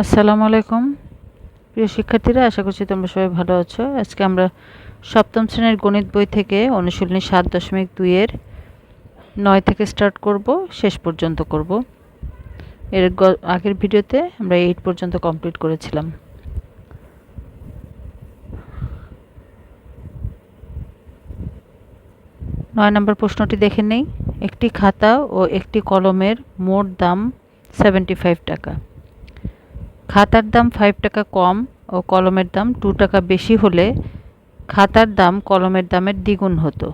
আসসালামু আলাইকুম। প্রিয় শিক্ষার্থীরা, আশা করছি তোমরা সবাই ভালো আছো। আজকে আমরা সপ্তম শ্রেণির গণিত বই থেকে অনুশীলনী সাত দশমিক দুইয়ের নয় থেকে স্টার্ট করব, শেষ পর্যন্ত করব। এর আগের ভিডিওতে আমরা এইট পর্যন্ত কমপ্লিট করেছিলাম। নয় নম্বর প্রশ্নটি দেখে নেই। একটি খাতা ও একটি কলমের মোট দাম সেভেন্টি ফাইভ টাকা। খাতার দাম ফাইভ টাকা কম ও কলমের দাম টু টাকা বেশি হলে খাতার দাম কলমের দামের দ্বিগুণ হতো।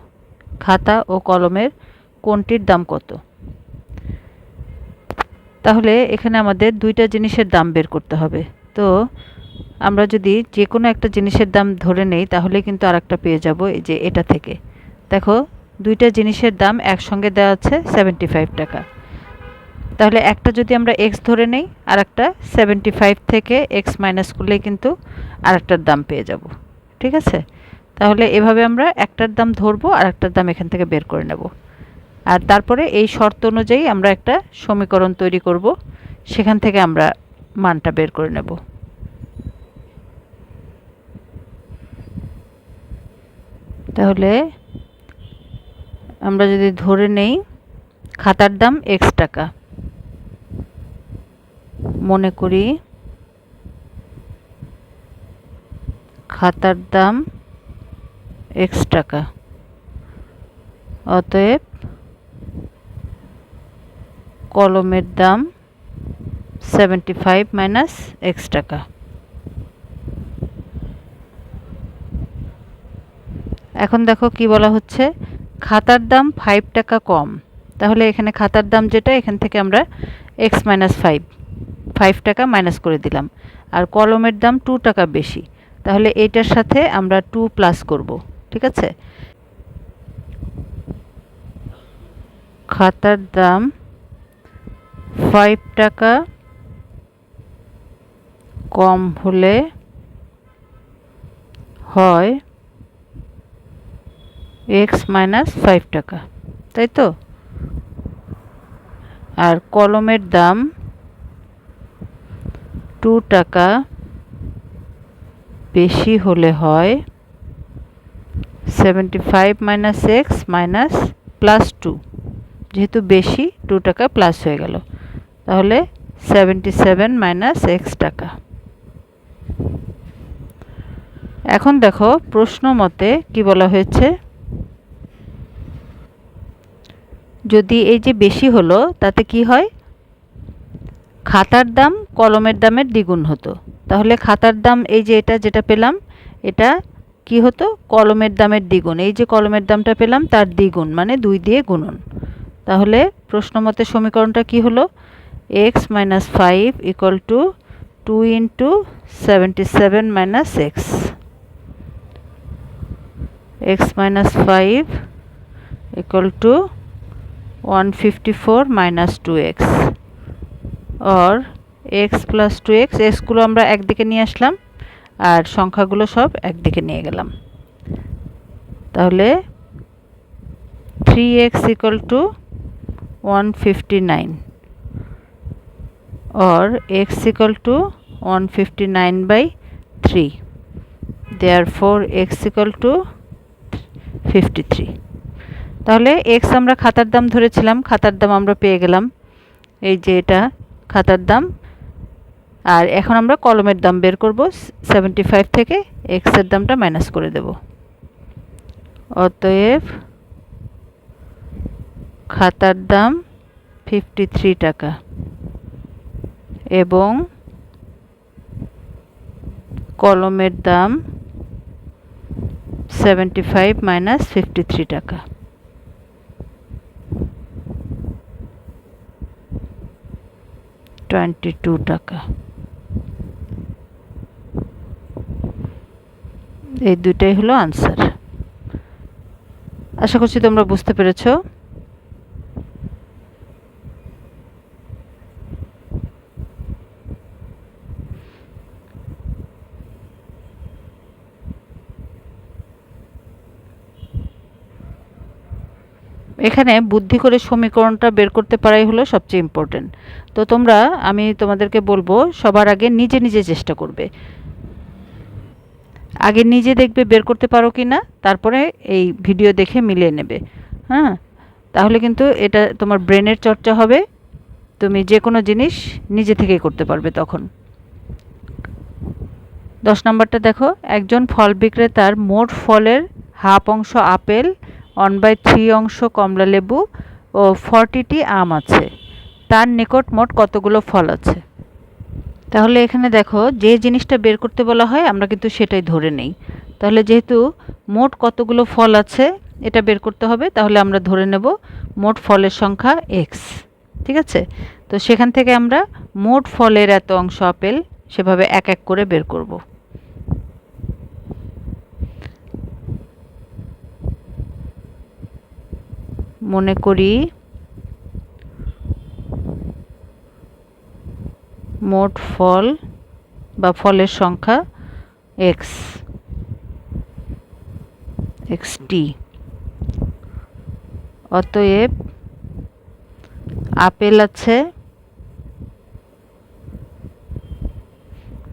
খাতা ও কলমের কোনটির দাম কত? তাহলে এখানে আমাদের দুইটা জিনিসের দাম বের করতে হবে। তো আমরা যদি যে কোনো একটা জিনিসের দাম ধরে নেই, তাহলে কিন্তু আরেকটা পেয়ে যাব এই যে এটা থেকে। দেখো, দুইটা জিনিসের দাম একসঙ্গে দেওয়া আছে সেভেন্টি ফাইভ টাকা। তাহলে একটা যদি আমরা এক্স ধরে নেই আর একটা সেভেন্টি ফাইভ থেকে এক্স মাইনাস করলেই কিন্তু আরেকটার দাম পেয়ে যাব। ঠিক আছে? তাহলে এভাবে আমরা একটার দাম ধরবো আর একটার দাম এখান থেকে বের করে নেব। আর তারপরে এই শর্ত অনুযায়ী আমরা একটা সমীকরণ তৈরি করব, সেখান থেকে আমরা মানটা বের করে নেব। তাহলে আমরা যদি ধরে নেই, খাতার দাম এক্স টাকা। মনে করি। খাতার দাম এক্স টাকা। অতএব কলমের দাম সেভেন্টি ফাইভ মাইনাস এক্স টাকা। এখন দেখো কি বলা হচ্ছে? খাতার দাম ফাইভ টাকা কম। তাহলে এখানে খাতার দাম যেটা, এখান থেকে আমরা এক্স মাইনাস ফাইভ ফাইভ টাকা মাইনাস করে দিলাম। আর কলমের দাম টু টাকা বেশি। তাহলে এইটার সাথে আমরা টু প্লাস করব, ঠিক আছে? খাতার দাম ফাইভ টাকা কম হলে হয় এক্স মাইনাস ফাইভ টাকা, তাই তো? আর কলমের দাম টু টাকা বেশি হলে হয় seventy five minus X minus plus two যেহেতু বেশি টু টাকা প্লাস হয়ে গেল। তাহলে সেভেন্টি সেভেন মাইনাস এক্স টাকা। এখন দেখো প্রশ্ন মতে কি বলা হয়েছে? যদি এই যে বেশি হলো, তাতে কি হয়? খাতার দাম কলমের দামের দ্বিগুণ হতো। তাহলে খাতার দাম এই যে এটা যেটা পেলাম, এটা কি হতো? কলমের দামের দ্বিগুণ। এই যে কলমের দামটা পেলাম, তার দ্বিগুণ মানে দুই দিয়ে গুণন। তাহলে প্রশ্ন মতে সমীকরণটা কি হলো? X minus five equal to two into seventy seven minus X. X minus five equal to one fifty four minus two X. Or X plus two X এক্সগুলো আমরা একদিকে নিয়ে আসলাম, আর সংখ্যাগুলো সব একদিকে নিয়ে গেলাম। তাহলে three X equal to one fifty nine or X equal to one fifty nine by three therefore X equal to fifty three তাহলে এক্স আমরা খাতার দাম ধরেছিলাম, খাতার দাম আমরা পেয়ে গেলাম। এই যে এটা খাতার দাম। আর এখন আমরা কলমের দাম বের করব সেভেন্টি ফাইভ থেকে এক্সের দামটা মাইনাস করে দেব। অতএব খাতার দাম ফিফটি থ্রি টাকা। এবং কলমের দাম seventy five minus fifty three টাকা। টোয়েন্টি টু টাকা। এই দুইটাই হলো আনসার আশা করছি তোমরা বুঝতে পেরেছ। এখানে বুদ্ধি করে সমীকরণটা বের করতে পারাই হলো সবচেয়ে ইম্পর্টেন্ট তো তোমরা, আমি তোমাদেরকে বলব, সবার আগে নিজে নিজে চেষ্টা করবে। আগে নিজে দেখবে বের করতে পারো কি না, তারপরে এই ভিডিও দেখে মিলিয়ে নেবে। হ্যাঁ? তাহলে কিন্তু এটা তোমার ব্রেনের চর্চা হবে। তুমি যে কোনো জিনিস নিজে থেকেই করতে পারবে তখন। দশ নম্বরটা দেখো, একজন ফল বিক্রেতার মোট ফলের হাফ অংশ আপেল ওয়ান বাই থ্রি অংশ কমলা লেবু ও ফর্টিটি আম আছে। তার নিকট মোট কতগুলো ফল আছে? তাহলে এখানে দেখো, যে জিনিসটা বের করতে বলা হয়, আমরা কিন্তু সেটাই ধরে নেই। তাহলে যেহেতু মোট কতগুলো ফল আছে, এটা বের করতে হবে, তাহলে আমরা ধরে নেব মোট ফলের সংখ্যা এক্স ঠিক আছে? তো সেখান থেকে আমরা মোট ফলের এত অংশ আপেল সেভাবে এক এক করে বের করব। মনে করি, মোট ফল বা ফলের সংখ্যা এক্স এক্স টি অতএব আপেল আছে।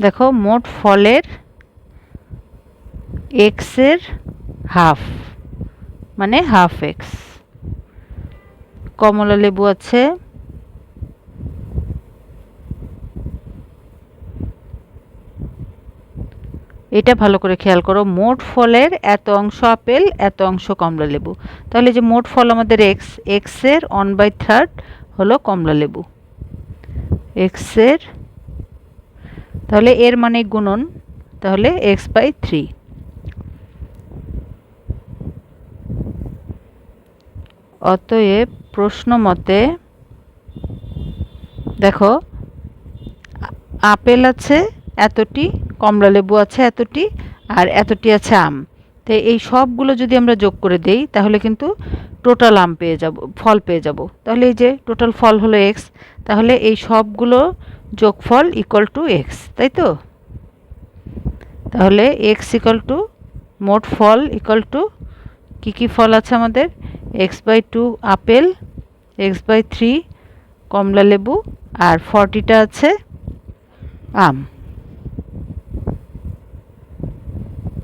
দেখো, মোট ফলের এক্সের হাফ মানে হাফ এক্স কমলা লেবু আছে। এটা ভালো করে খেয়াল করো, মোট ফলের এত অংশ আপেল, এত অংশ কমলা লেবু। তাহলে যে মোট ফল আমাদের এক্স এক্সের ওয়ান বাই থার্ড হলো কমলা লেবু। এক্সের তাহলে এর মানে গুণন, তাহলে এক্স বাই থ্রি অতএব প্রশ্ন মতে দেখো, আপেল আছে এতটি কমলা লেবু আছে এতটি, আর এতটি আছে আম। তো এই সবগুলো যদি আমরা যোগ করে দেই, তাহলে কিন্তু টোটাল আম পেয়ে যাব, ফল পেয়ে যাব। তাহলে এই যে টোটাল ফল হলো এক্স তাহলে এই সবগুলো যোগফল ইকুয়াল টু এক্স তাই তো? তাহলে এক্স ইকুয়াল টু মোট ফল ইকুয়াল টু কী কী ফল আছে আমাদের? X by two apple X by three কমলা লেবু, আর ফর্টিটা আছে আম।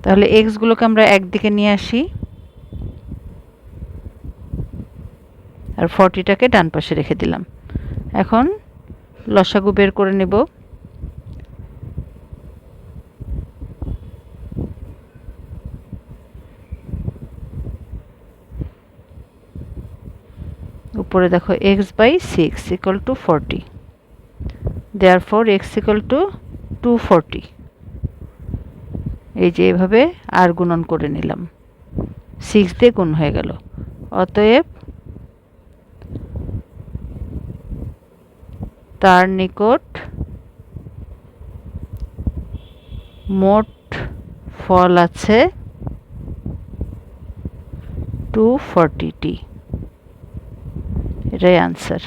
তাহলে এক্সগুলোকে আমরা একদিকে নিয়ে আসি। আর ফর্টিটাকে ডান পাশে রেখে দিলাম। এখন লসাগু বের করে নেব। উপরে দেখো X by six equal to forty therefore X equal to two forty এই যে এভাবে আর গুণন করে নিলাম। সিক্স দিয়ে গুণ হয়ে গেল। অতএব তার নিকট মোট ফল আছে টু ফর্টিটি এটাই আনসার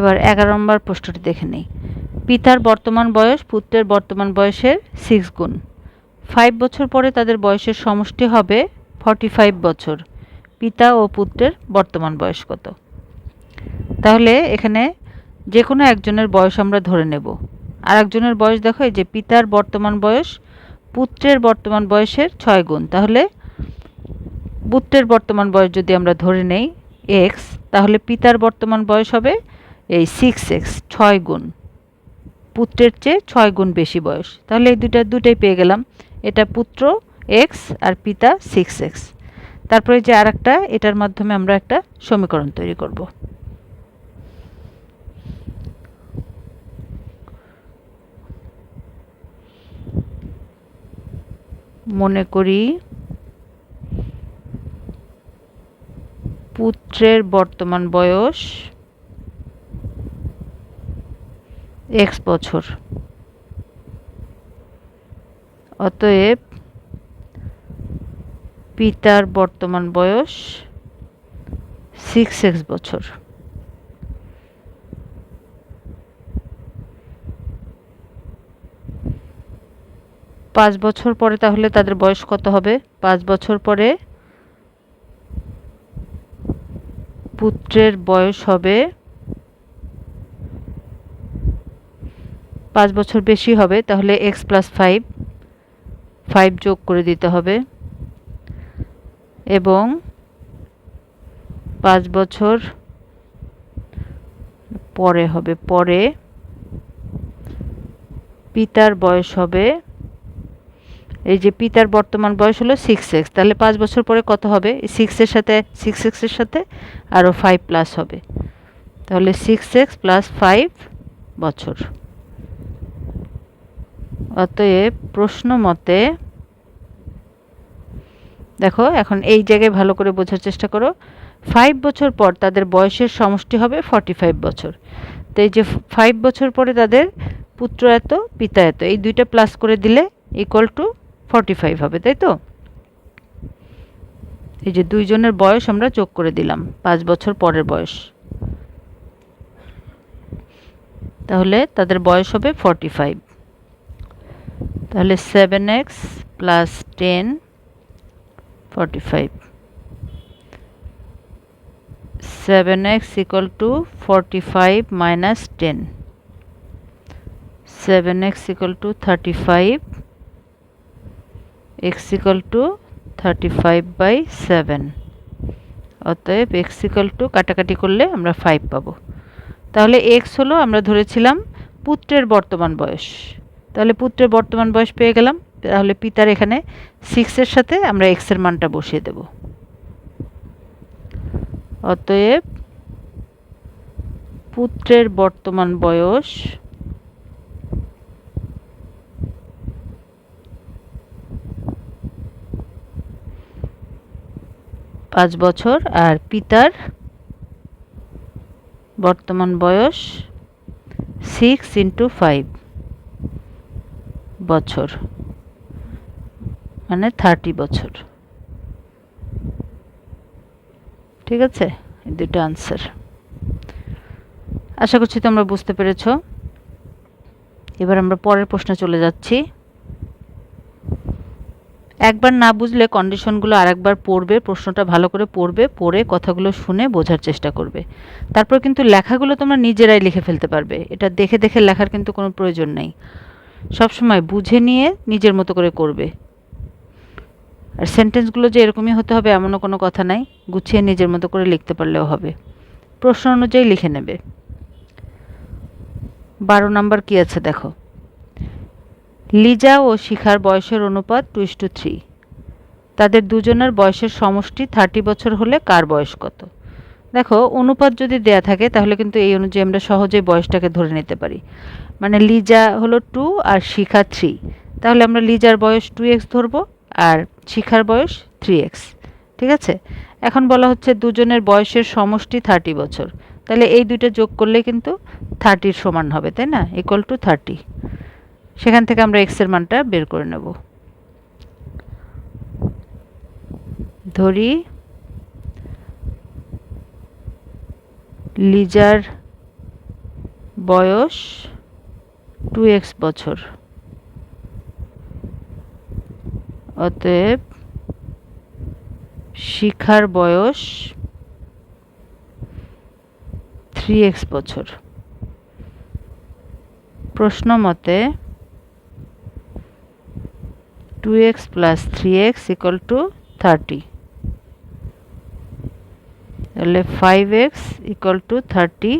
এবার এগারো নম্বর প্রশ্নটি দেখে নেই। পিতার বর্তমান বয়স, পুত্রের বর্তমান বয়সের সিক্স গুণ। ফাইভ বছর পরে তাদের বয়সের সমষ্টি হবে ফর্টি ফাইভ বছর। পিতা ও পুত্রের বর্তমান বয়স কত? তাহলে এখানে যে কোনো একজনের বয়স আমরা ধরে নেব। আর একজনের বয়স দেখো যে পিতার বর্তমান বয়স, পুত্রের বর্তমান বয়সের ছয় গুণ। তাহলে পুত্রের বর্তমান বয়স যদি আমরা ধরে নেই এক্স তাহলে পিতার বর্তমান বয়স হবে এই সিক্স এক্স ছয় গুণ, পুত্রের চেয়ে ছয় গুণ বেশি বয়স। তাহলে এই দুটা দুটাই পেয়ে গেলাম। এটা পুত্র এক্স আর পিতা সিক্স এক্স তারপরে যে আর একটা এটার মাধ্যমে আমরা একটা সমীকরণ তৈরি করব। মনে করি পুত্রের বর্তমান বয়স এক্স বছর। অতএব পিতার বর্তমান বয়স সিক্স এক্স বছর। পাঁচ বছর পরে তাহলে তাদের বয়স কত হবে? পাঁচ বছর পরে পুত্রের বয়স হবে পাঁচ বছর বেশি হবে, তাহলে এক্স প্লাস ফাইভ ফাইভ যোগ করে দিতে হবে। এবং পাঁচ বছর পরে হবে, পরে পিতার বয়স হবে, এই যে পিতার বর্তমান বয়স হলো সিক্স এক্স তাহলে পাঁচ বছর পরে কত হবে? সিক্সের সাথে সিক্স এক্সের সাথে আরও ফাইভ প্লাস হবে। তাহলে সিক্স এক্স প্লাস ফাইভ বছর। অতএব প্রশ্ন মতে, দেখো এখন এই জায়গায় ভালো করে বোঝার চেষ্টা করো। ফাইভ বছর পর তাদের বয়সের সমষ্টি হবে ফর্টি ফাইভ বছর। তো এই যে ফাইভ বছর পরে তাদের পুত্র এত, পিতা এত, এই দুইটা প্লাস করে দিলে ইকুয়াল টু ফর্টি ফাইভ হবে, তাই তো? এই যে দুইজনের বয়স আমরা যোগ করে দিলাম, পাঁচ বছর পরের বয়স। তাহলে তাদের বয়স হবে ফর্টি ফাইভ তাহলে seven X plus ten forty five seven X equal to forty five minus ten seven X equal to thirty five X equal to thirty five by seven অতএব এক্স ইকাল টু কাটাকাটি করলে আমরা five পাবো। তাহলে x হলো আমরা ধরেছিলাম পুত্রের বর্তমান বয়স। তাহলে পুত্রের বর্তমান বয়স পেয়ে গেলাম। তাহলে পিতার এখানে সিক্সের সাথে আমরা এক্সের মানটা বসিয়ে দেব। অতএব পুত্রের বর্তমান বয়স পাঁচ বছর, আর পিতার বর্তমান বয়স সিক্স ইন্টু ফাইভ বছর। মানে থার্টি বছর। ঠিক আছে? দুটো আনসার আশা করছি তোমরা বুঝতে পেরেছ। এবার আমরা পরের প্রশ্নে চলে যাচ্ছি। একবার না বুঝলে কন্ডিশনগুলো আরেকবার পড়বে, প্রশ্নটা ভালো করে পড়বে, পড়ে কথাগুলো শুনে বোঝার চেষ্টা করবে। তারপর কিন্তু লেখাগুলো তোমরা নিজেরাই লিখে ফেলতে পারবে। এটা দেখে দেখে লেখার কিন্তু কোনো প্রয়োজন নেই। সবসময় বুঝে নিয়ে নিজের মতো করে করবে। আর সেন্টেন্সগুলো যে এরকমই হতে হবে, এমনও কোনো কথা নাই। গুছিয়ে নিজের মতো করে লিখতে পারলেও হবে। প্রশ্ন অনুযায়ী লিখে নেবে। বারো নাম্বার কী আছে দেখো। লিজা ও শিখার বয়সের অনুপাত টু টু থ্রি তাদের দুজনের বয়সের সমষ্টি থার্টি বছর হলে কার বয়স কত? দেখো, অনুপাত যদি দেয়া থাকে, তাহলে কিন্তু এই অনুযায়ী আমরা সহজেই বয়সটাকে ধরে নিতে পারি। মানে লিজা হলো টু আর শিখা থ্রি তাহলে আমরা লিজার বয়স টু এক্স ধরবো আর শিখার বয়স থ্রি এক্স ঠিক আছে? এখন বলা হচ্ছে দুজনের বয়সের সমষ্টি থার্টি বছর। তাহলে এই দুইটা যোগ করলে কিন্তু থার্টির সমান হবে, তাই না? ইকুয়াল টু থার্টি সেখান থেকে আমরা এক্সের মানটা বের করে নেব। ধরি লিজার বয়স টু এক্স বছর। অতএব শিখার বয়স থ্রি এক্স বছর। প্রশ্ন মতে two X plus three X equal to thirty তাহলে five X equal to thirty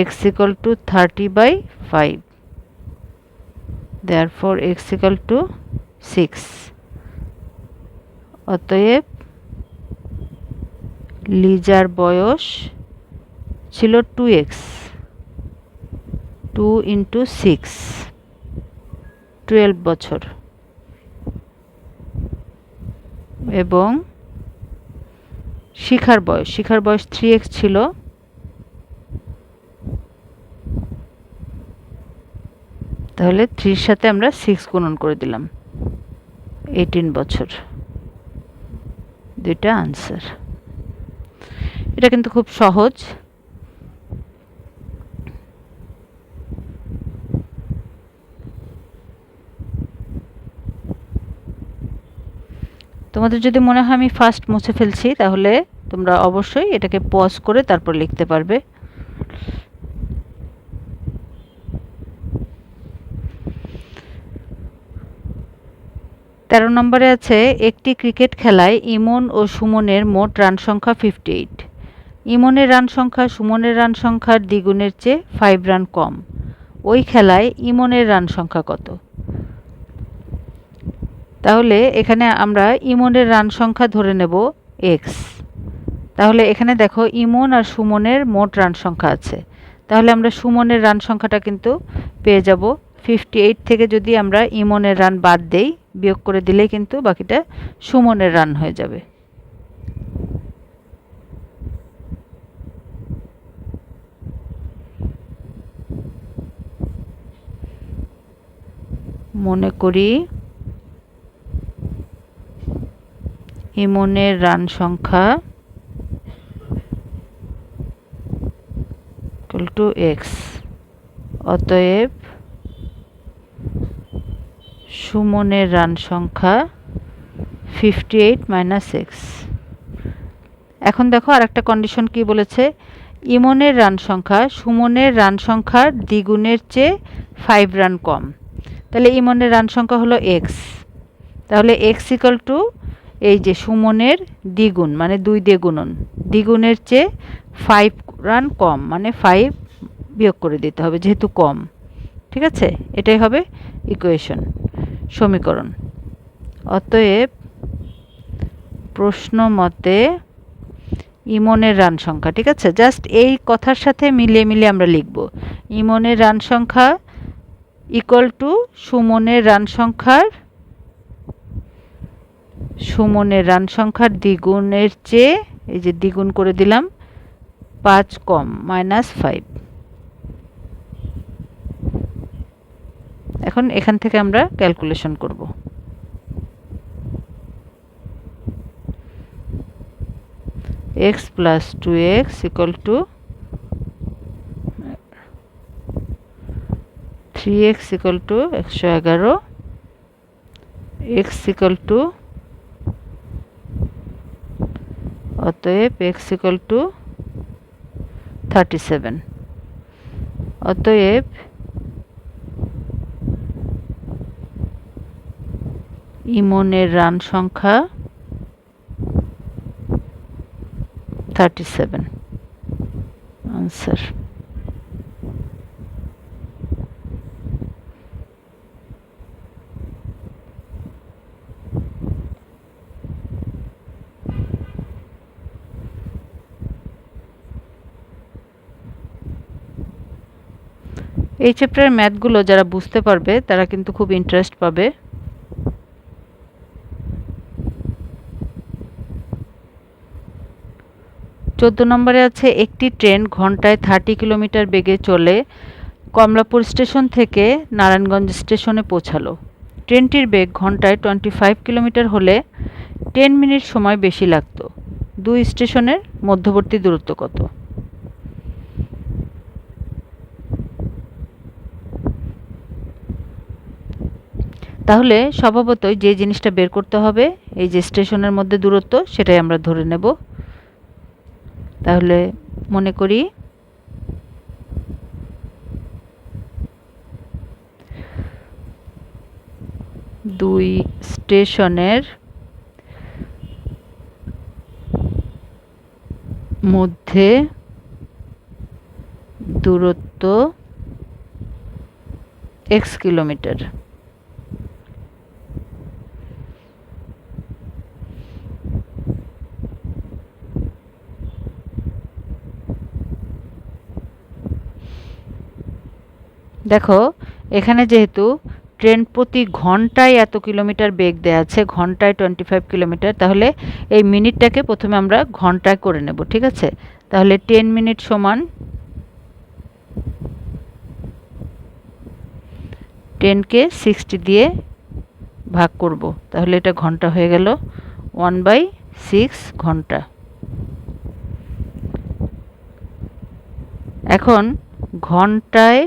equal to thirty by five therefore X equal to six অতএব, লিজার বয়স ছিল two X two into six twelve বছর। এবং শিখার বয়স শিখার বয়স থ্রি এক্স ছিল। তাহলে থ্রির সাথে আমরা সিক্স গুণন করে দিলাম। এইটিন বছর। দুইটা আনসার এটা কিন্তু খুব সহজ। তোমাদের যদি মনে হয় আমি ফার্স্ট মুছে ফেলছি, তাহলে তোমরা অবশ্যই এটাকে পজ করে তারপর লিখতে পারবে। তেরো নম্বরে আছে, একটি ক্রিকেট খেলায় ইমন ও সুমনের মোট রান সংখ্যা ফিফটি এইট ইমনের রান সংখ্যা সুমনের রান সংখ্যার দ্বিগুণের চেয়ে ফাইভ রান কম। ওই খেলায় ইমনের রান সংখ্যা কত? তাহলে এখানে আমরা ইমনের রান সংখ্যা ধরে নেব এক্স তাহলে এখানে দেখো ইমন আর সুমনের মোট রান সংখ্যা আছে। তাহলে আমরা সুমনের রান সংখ্যাটা কিন্তু পেয়ে যাব। ফিফটি এইট থেকে যদি আমরা ইমনের রান বাদ দেই বিয়োগ করে দিলেই কিন্তু বাকিটা সুমনের রান হয়ে যাবে। মনে করি ইমনের রান সংখ্যা টু এক্স অতএব সুমনের রান সংখ্যা ফিফটি এইট মাইনাস এক্স এখন দেখো আর একটা কন্ডিশন কি বলেছে? ইমনের রান সংখ্যা, সুমনের রান সংখ্যার দ্বিগুণের চেয়ে ফাইভ রান কম। তাহলে ইমনের রান সংখ্যা হলো এক্স তাহলে এক্স ইকাল টু এই যে সুমনের দ্বিগুণ মানে দুই দিয়ে গুণন দ্বিগুণের চেয়ে ফাইভ রান কম মানে ফাইভ বিয়োগ করে দিতে হবে, যেহেতু কম। ঠিক আছে? এটাই হবে ইকুয়েশন সমীকরণ। অতএব প্রশ্ন মতে ইমনের রান সংখ্যা, ঠিক আছে? জাস্ট এই কথার সাথে মিলিয়ে মিলিয়ে আমরা লিখব। ইমনের রান সংখ্যা ইকুয়াল টু সুমনের রান সংখ্যার, সুমনের রান সংখ্যার দ্বিগুণের চেয়ে, এই যে দ্বিগুণ করে দিলাম, পাঁচ কম মাইনাস ফাইভ এখন এখান থেকে আমরা ক্যালকুলেশন করব। X plus two X equal to three X equal to একশো এগারো এক্স ইকুয়াল টু অতএব X equal to thirty seven অতএব ইমনের রান সংখ্যা থার্টি সেভেন আনসার এই চ্যাপ্টারের ম্যাথগুলো যারা বুঝতে পারবে, তারা কিন্তু খুব ইন্টারেস্ট পাবে। চোদ্দ নম্বরে আছে একটি ট্রেন ঘন্টায় থার্টি কিলোমিটার বেগে চলে কমলাপুর স্টেশন থেকে নারায়ণগঞ্জ স্টেশনে পৌঁছালো। ট্রেনটির বেগ ঘন্টায় টোয়েন্টি ফাইভ কিলোমিটার হলে টেন মিনিট সময় বেশি লাগতো। দুই স্টেশনের মধ্যবর্তী দূরত্ব কত? তাহলে স্বভাবতই যে জিনিসটা বের করতে হবে, এই যে স্টেশনের মধ্যে দূরত্ব, সেটাই আমরা ধরে নেব। তাহলে মনে করি দুই স্টেশনের মধ্যে দূরত্ব এক্স কিলোমিটার। দেখো, এখানে যেহেতু ট্রেন প্রতি ঘন্টায় এত কিলোমিটার বেগ দেওয়া আছে, ঘন্টায় টোয়েন্টি ফাইভ কিলোমিটার, তাহলে এই মিনিটটাকে প্রথমে আমরা ঘন্টায় করে নেব, ঠিক আছে? তাহলে টেন মিনিট সমান টেনকে সিক্সটি দিয়ে ভাগ করব, তাহলে এটা ঘণ্টা হয়ে গেল ওয়ান বাই সিক্স ঘণ্টা। এখন ঘন্টায়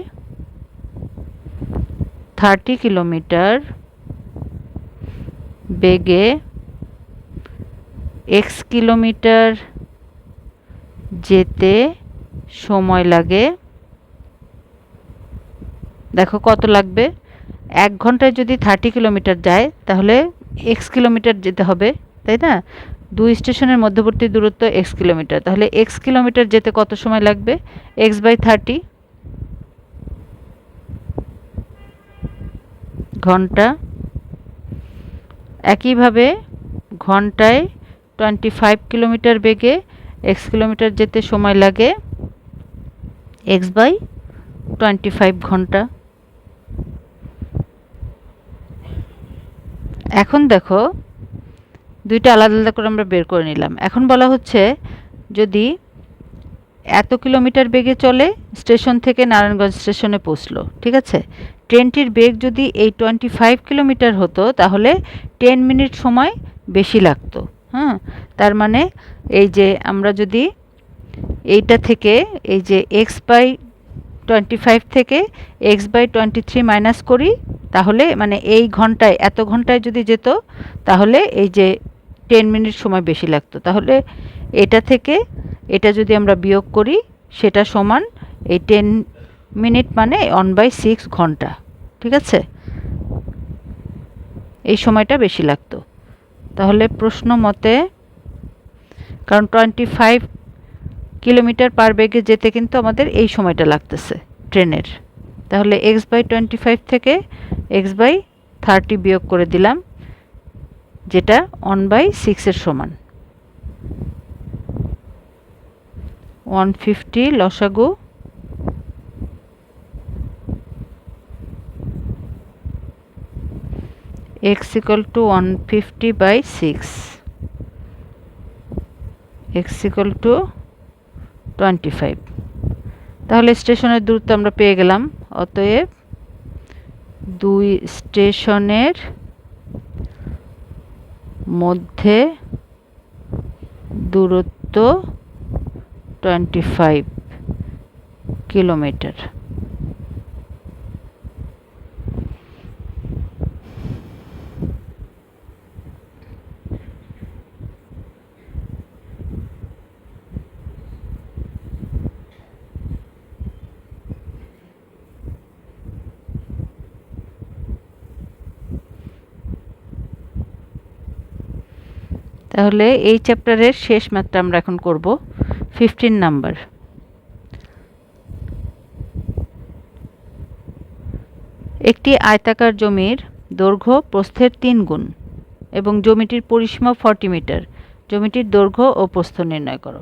থার্টি কিলোমিটার বেগে এক্স কিলোমিটার যেতে সময় লাগে। দেখো কত লাগবে? এক ঘন্টায় যদি থার্টি কিলোমিটার যায়, তাহলে এক্স কিলোমিটার যেতে হবে, তাই না? দুই স্টেশনের মধ্যবর্তী দূরত্ব এক্স কিলোমিটার। তাহলে এক্স কিলোমিটার যেতে কত সময় লাগবে? X by thirty. ঘণ্টা। একইভাবে ঘন্টায় টোয়েন্টি ফাইভ কিলোমিটার বেগে এক্স কিলোমিটার যেতে সময় লাগে এক্স বাই টোয়েন্টি ফাইভ ঘণ্টা। এখন দেখো, দুইটা আলাদা আলাদা করে আমরা বের করে নিলাম। এখন বলা হচ্ছে যদি এত কিলোমিটার বেগে চলে, স্টেশন থেকে নারায়ণগঞ্জ স্টেশনে পৌঁছলো, ঠিক আছে? ট্রেনটির বেগ যদি এই টোয়েন্টি ফাইভ কিলোমিটার হতো, তাহলে টেন মিনিট সময় বেশি লাগতো। হ্যাঁ তার মানে এই যে আমরা যদি এইটা থেকে এই যে এক্স বাই টোয়েন্টি ফাইভ থেকে X by twenty three minus করি, তাহলে মানে এই ঘন্টায়, এত ঘন্টায় যদি যেত, তাহলে এই যে টেন মিনিট সময় বেশি লাগতো। তাহলে এটা থেকে এটা যদি আমরা বিয়োগ করি, সেটা সমান এই টেন মিনিট মানে ওয়ান বাই সিক্স ঘণ্টা, ঠিক আছে? এই সময়টা বেশি লাগতো। তাহলে প্রশ্ন মতে, কারণ টোয়েন্টি ফাইভ কিলোমিটার পার বেগে যেতে কিন্তু আমাদের এই সময়টা লাগতেছে ট্রেনের। তাহলে এক্স বাই টোয়েন্টি ফাইভ থেকে এক্স বাই থার্টি বিয়োগ করে দিলাম, যেটা ওয়ান বাই সিক্সের সমান। ওয়ান ফিফটি লসাগু X equal to one fifty by six X equal to twenty five তাহলে স্টেশনের দূরত্ব আমরা পেয়ে গেলাম, অতএব দুই স্টেশনের মধ্যে দূরত্ব টোয়েন্টি ফাইভ কিলোমিটার তাহলে এই চ্যাপ্টারের শেষ ম্যাথটা আমরা এখন করব। ফিফটিন নাম্বার একটি আয়তাকার জমির দৈর্ঘ্য প্রস্থের তিন গুণ এবং জমিটির পরিসীমা ফর্টি মিটার জমিটির দৈর্ঘ্য ও প্রস্থ নির্ণয় করো।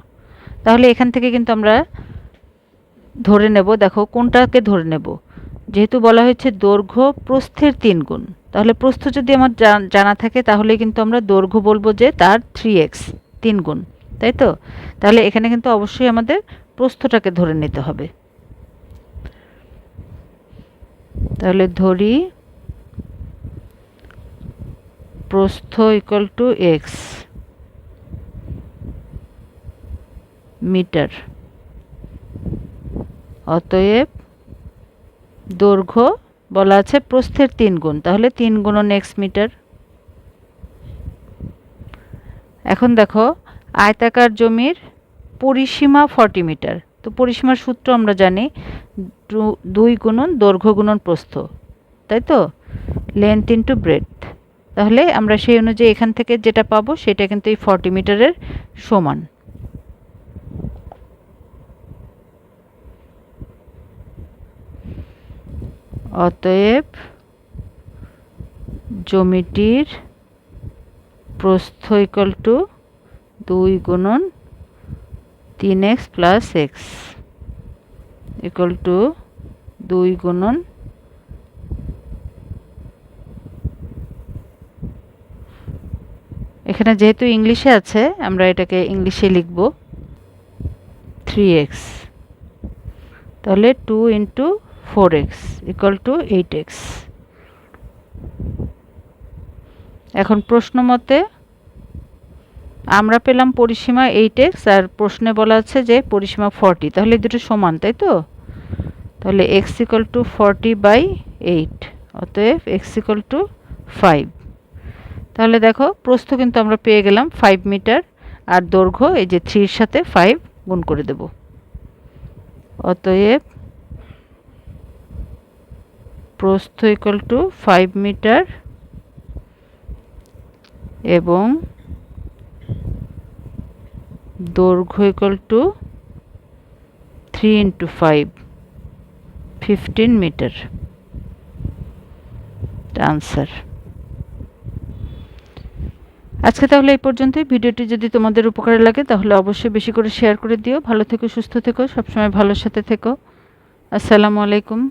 তাহলে এখান থেকে কিন্তু আমরা ধরে নেব, দেখো কোনটাকে ধরে নেব? যেহেতু বলা হয়েছে দৈর্ঘ্য প্রস্থের তিন গুণ। তাহলে প্রস্থ যদি আমার জানা থাকে, তাহলে কিন্তু আমরা দৈর্ঘ্য বলব যে তার থ্রি এক্স তিন গুণ, তাই তো? তাহলে এখানে কিন্তু অবশ্যই আমাদের প্রস্থটাকে ধরে নিতে হবে। তাহলে ধরি প্রস্থ ইকুয়াল টু এক্স মিটার অতএব দৈর্ঘ্য বলা আছে প্রস্থের তিন গুণ। তাহলে তিন গুণন এক্স মিটার এখন দেখো, আয়তাকার জমির পরিসীমা ফর্টি মিটার তো পরিসীমার সূত্র আমরা জানি দুই গুণন দৈর্ঘ্য গুণন প্রস্থ। তাই তো? লেন্থ ইন্টু ব্রেথ তাহলে আমরা সেই অনুযায়ী এখান থেকে যেটা পাবো, সেটা কিন্তু এই ফর্টি মিটারের সমান। অতএব জমিটির প্রস্থ ইকাল টু দুই গুণন তিন X plus X equal to দুই গুণন এখানে যেহেতু ইংলিশে আছে, আমরা এটাকে ইংলিশে লিখব থ্রি এক্স। তাহলে two into four X equal to eight X. এখন প্রশ্ন মতে আমরা পেলাম পরিসীমা এইট এক্স আর প্রশ্নে বলা আছে যে পরিসীমা ফর্টি, তাহলে দুটো সমান, তাই তো? তাহলে X equal to forty by eight, অতএব এক্স ইকাল টু ফাইভ। তাহলে দেখো, প্রস্থ কিন্তু আমরা পেয়ে গেলাম ফাইভ মিটার, আর দৈর্ঘ্য এই যে থ্রির সাথে ফাইভ গুণ করে দেব। অতএব প্রস্থ ইকাল টু ফাইভ মিটার এবং দৈর্ঘ্য equal to three into five fifteen meter answer আজকে তাহলে এই পর্যন্তই। ভিডিওটি যদি তোমাদের উপকারে লাগে, তাহলে অবশ্যই বেশি করে শেয়ার করে দিও। ভালো থেকো, সুস্থ থেকো, সবসময় ভালোর সাথে থেকো। আসসালামু আলাইকুম।